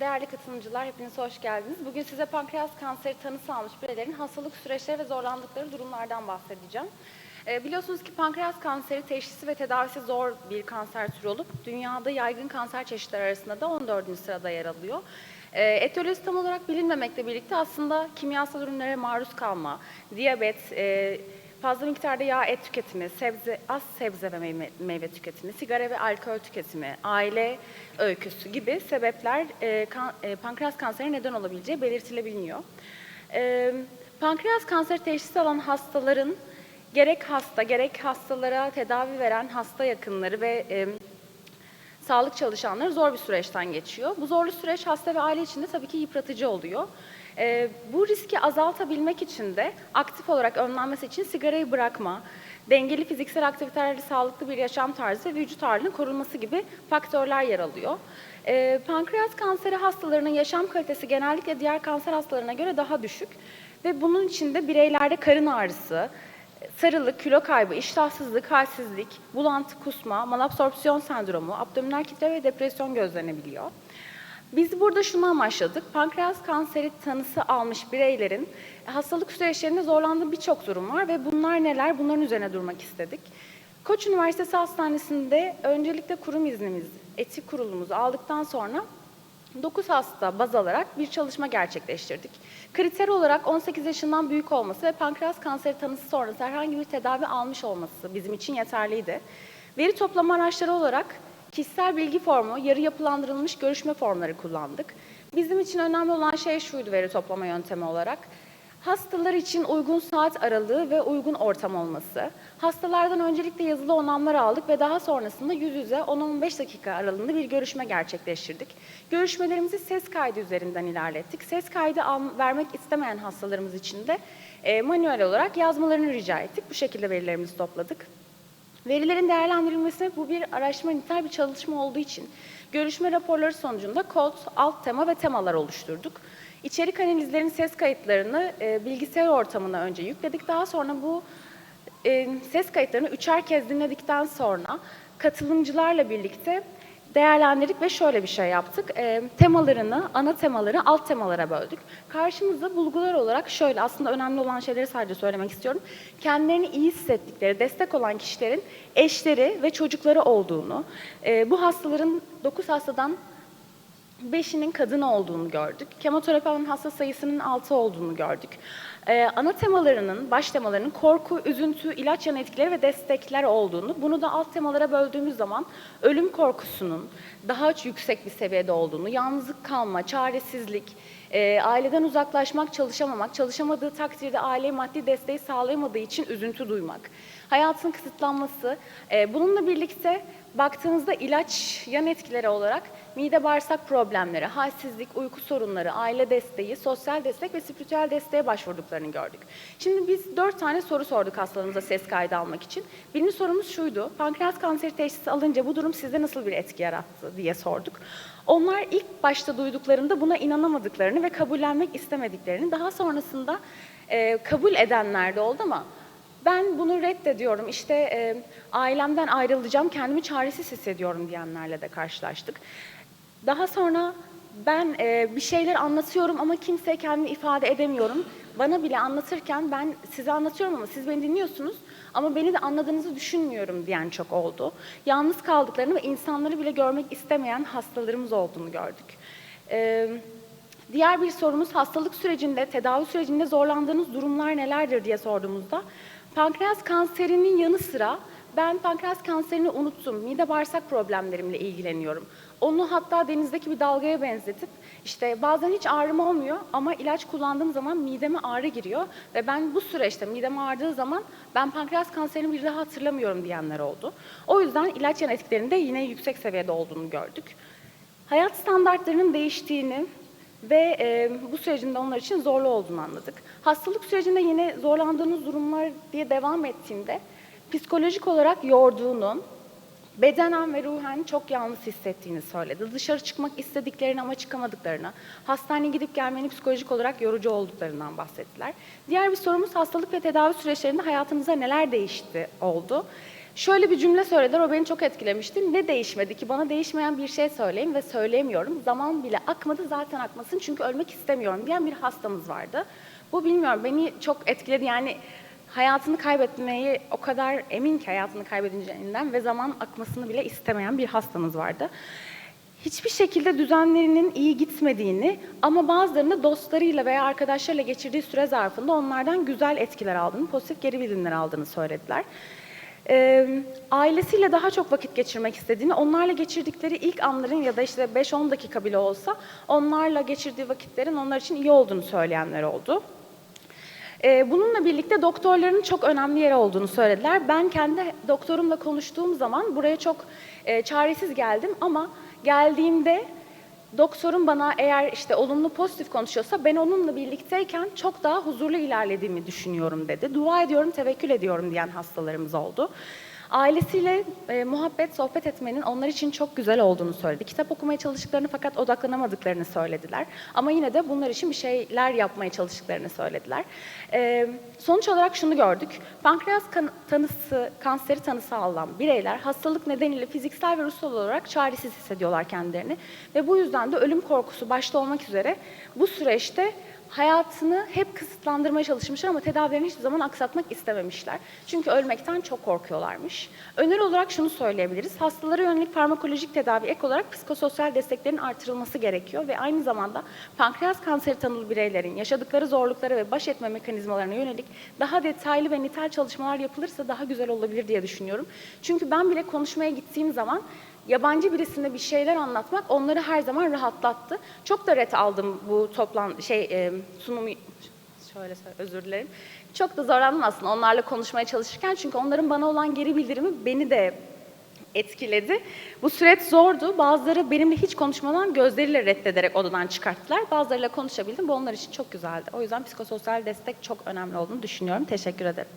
Değerli katılımcılar, hepiniz hoş geldiniz. Bugün size pankreas kanseri tanısı almış bireylerin hastalık süreçleri ve zorlandıkları durumlardan bahsedeceğim. Ee, biliyorsunuz ki pankreas kanseri teşhisi ve tedavisi zor bir kanser türü olup dünyada yaygın kanser çeşitleri arasında da 14. sırada yer alıyor. Ee, etiyolojisi tam olarak bilinmemekle birlikte aslında kimyasal ürünlere maruz kalma, diyabet, e, fazla miktarda yağ et tüketimi, sebze, az sebze ve meyve, meyve tüketimi, sigara ve alkol tüketimi, aile öyküsü gibi sebepler e, kan, e, pankreas kanseri neden olabileceği belirtilebiliyor. E, pankreas kanseri teşhisi alan hastaların gerek hasta gerek hastalara tedavi veren hasta yakınları ve e, sağlık çalışanları zor bir süreçten geçiyor. Bu zorlu süreç hasta ve aile için de tabii ki yıpratıcı oluyor. Ee, bu riski azaltabilmek için de aktif olarak önlenmesi için sigarayı bırakma, dengeli fiziksel aktivitelerle sağlıklı bir yaşam tarzı ve vücut ağırlığının korunması gibi faktörler yer alıyor. Ee, pankreas kanseri hastalarının yaşam kalitesi genellikle diğer kanser hastalarına göre daha düşük ve bunun için de bireylerde karın ağrısı, sarılık, kilo kaybı, iştahsızlık, halsizlik, bulantı, kusma, malabsorpsiyon sendromu, abdominal kitle ve depresyon gözlenebiliyor. Biz burada şunu amaçladık. Pankreas kanseri tanısı almış bireylerin hastalık süreçlerinde zorlandığı birçok durum var ve bunlar neler? Bunların üzerine durmak istedik. Koç Üniversitesi Hastanesi'nde öncelikle kurum iznimiz, etik kurulumuzu aldıktan sonra 9 hasta baz alarak bir çalışma gerçekleştirdik. Kriter olarak 18 yaşından büyük olması ve pankreas kanseri tanısı sonrası herhangi bir tedavi almış olması bizim için yeterliydi. Veri toplama araçları olarak kişisel bilgi formu, yarı yapılandırılmış görüşme formları kullandık. Bizim için önemli olan şey şuydu veri toplama yöntemi olarak. Hastalar için uygun saat aralığı ve uygun ortam olması. Hastalardan öncelikle yazılı onamlar aldık ve daha sonrasında yüz yüze 10-15 dakika aralığında bir görüşme gerçekleştirdik. Görüşmelerimizi ses kaydı üzerinden ilerlettik. Ses kaydı vermek istemeyen hastalarımız için de e, manuel olarak yazmalarını rica ettik. Bu şekilde verilerimizi topladık. Verilerin değerlendirilmesi bu bir araştırma nitel bir çalışma olduğu için görüşme raporları sonucunda kod, alt tema ve temalar oluşturduk. İçerik analizlerin ses kayıtlarını e, bilgisayar ortamına önce yükledik. Daha sonra bu e, ses kayıtlarını üçer kez dinledikten sonra katılımcılarla birlikte değerlendirdik ve şöyle bir şey yaptık. E, temalarını, ana temaları alt temalara böldük. Karşımızda bulgular olarak şöyle, aslında önemli olan şeyleri sadece söylemek istiyorum. Kendilerini iyi hissettikleri, destek olan kişilerin eşleri ve çocukları olduğunu, e, bu hastaların 9 hastadan Beşinin kadın olduğunu gördük. Kemoterapi alan hasta sayısının 6 olduğunu gördük. Ee, ana temalarının, baş temalarının korku, üzüntü, ilaç yan etkileri ve destekler olduğunu, bunu da alt temalara böldüğümüz zaman ölüm korkusunun daha yüksek bir seviyede olduğunu, yalnızlık kalma, çaresizlik, e, aileden uzaklaşmak, çalışamamak, çalışamadığı takdirde aileye maddi desteği sağlayamadığı için üzüntü duymak, hayatın kısıtlanması, e, bununla birlikte baktığınızda ilaç yan etkileri olarak mide bağırsak problemleri, halsizlik, uyku sorunları, aile desteği, sosyal destek ve spiritüel desteğe başvurduklarını gördük. Şimdi biz dört tane soru sorduk hastalarımıza ses kaydı almak için. Birinci sorumuz şuydu, pankreas kanseri teşhisi alınca bu durum sizde nasıl bir etki yarattı diye sorduk. Onlar ilk başta duyduklarında buna inanamadıklarını ve kabullenmek istemediklerini, daha sonrasında e, kabul edenler de oldu ama ben bunu reddediyorum, işte e, ailemden ayrılacağım, kendimi çaresiz hissediyorum diyenlerle de karşılaştık. Daha sonra ben e, bir şeyler anlatıyorum ama kimseye kendimi ifade edemiyorum. Bana bile anlatırken ben size anlatıyorum ama siz beni dinliyorsunuz ama beni de anladığınızı düşünmüyorum diyen çok oldu. Yalnız kaldıklarını ve insanları bile görmek istemeyen hastalarımız olduğunu gördük. E, diğer bir sorumuz hastalık sürecinde, tedavi sürecinde zorlandığınız durumlar nelerdir diye sorduğumuzda pankreas kanserinin yanı sıra ben pankreas kanserini unuttum, mide bağırsak problemlerimle ilgileniyorum. Onu hatta denizdeki bir dalgaya benzetip işte bazen hiç ağrım olmuyor ama ilaç kullandığım zaman mideme ağrı giriyor ve ben bu süreçte midem ağrıdığı zaman ben pankreas kanserini bir daha hatırlamıyorum diyenler oldu. O yüzden ilaç yan etkilerinde yine yüksek seviyede olduğunu gördük. Hayat standartlarının değiştiğini ve e, bu sürecin onlar için zorlu olduğunu anladık. Hastalık sürecinde yine zorlandığınız durumlar diye devam ettiğinde psikolojik olarak yorduğunu, bedenen ve ruhen çok yalnız hissettiğini söyledi. Dışarı çıkmak istediklerini ama çıkamadıklarını, hastaneye gidip gelmenin psikolojik olarak yorucu olduklarından bahsettiler. Diğer bir sorumuz hastalık ve tedavi süreçlerinde hayatınızda neler değişti oldu. Şöyle bir cümle söylediler, o beni çok etkilemişti. Ne değişmedi ki? Bana değişmeyen bir şey söyleyin ve söyleyemiyorum. Zaman bile akmadı, zaten akmasın çünkü ölmek istemiyorum diyen bir hastamız vardı. Bu bilmiyorum, beni çok etkiledi. Yani hayatını kaybetmeyi o kadar emin ki hayatını kaybedeceğinden ve zaman akmasını bile istemeyen bir hastamız vardı. Hiçbir şekilde düzenlerinin iyi gitmediğini ama bazılarında dostlarıyla veya arkadaşlarıyla geçirdiği süre zarfında onlardan güzel etkiler aldığını, pozitif geri bildirimler aldığını söylediler. Ee, ailesiyle daha çok vakit geçirmek istediğini, onlarla geçirdikleri ilk anların ya da işte 5-10 dakika bile olsa onlarla geçirdiği vakitlerin onlar için iyi olduğunu söyleyenler oldu. Ee, Bununla birlikte doktorların çok önemli yeri olduğunu söylediler. Ben kendi doktorumla konuştuğum zaman buraya çok e, çaresiz geldim ama geldiğimde doktorum bana eğer işte olumlu pozitif konuşuyorsa ben onunla birlikteyken çok daha huzurlu ilerlediğimi düşünüyorum dedi. Dua ediyorum, tevekkül ediyorum diyen hastalarımız oldu. Ailesiyle e, muhabbet, sohbet etmenin onlar için çok güzel olduğunu söyledi. Kitap okumaya çalıştıklarını fakat odaklanamadıklarını söylediler. Ama yine de bunlar için bir şeyler yapmaya çalıştıklarını söylediler. E, sonuç olarak şunu gördük. Pankreas kan- tanısı, kanseri tanısı alan bireyler hastalık nedeniyle fiziksel ve ruhsal olarak çaresiz hissediyorlar kendilerini. Ve bu yüzden de ölüm korkusu başta olmak üzere bu süreçte hayatını hep kısıtlandırmaya çalışmışlar ama tedavilerini hiçbir zaman aksatmak istememişler. Çünkü ölmekten çok korkuyorlarmış. Öneri olarak şunu söyleyebiliriz. Hastalara yönelik farmakolojik tedavi ek olarak psikososyal desteklerin artırılması gerekiyor ve aynı zamanda pankreas kanseri tanılı bireylerin yaşadıkları zorluklara ve baş etme mekanizmalarına yönelik daha detaylı ve nitel çalışmalar yapılırsa daha güzel olabilir diye düşünüyorum. Çünkü ben bile konuşmaya gittiğim zaman yabancı birisine bir şeyler anlatmak onları her zaman rahatlattı. Çok da ret aldım bu toplan şey e, sunumu şöyle özür dilerim. Çok da zorlandım aslında onlarla konuşmaya çalışırken çünkü onların bana olan geri bildirimi beni de etkiledi. Bu süreç zordu. Bazıları benimle hiç konuşmadan gözleriyle reddederek odadan çıkarttılar. Bazılarıyla konuşabildim. Bu onlar için çok güzeldi. O yüzden psikososyal destek çok önemli olduğunu düşünüyorum. Teşekkür ederim.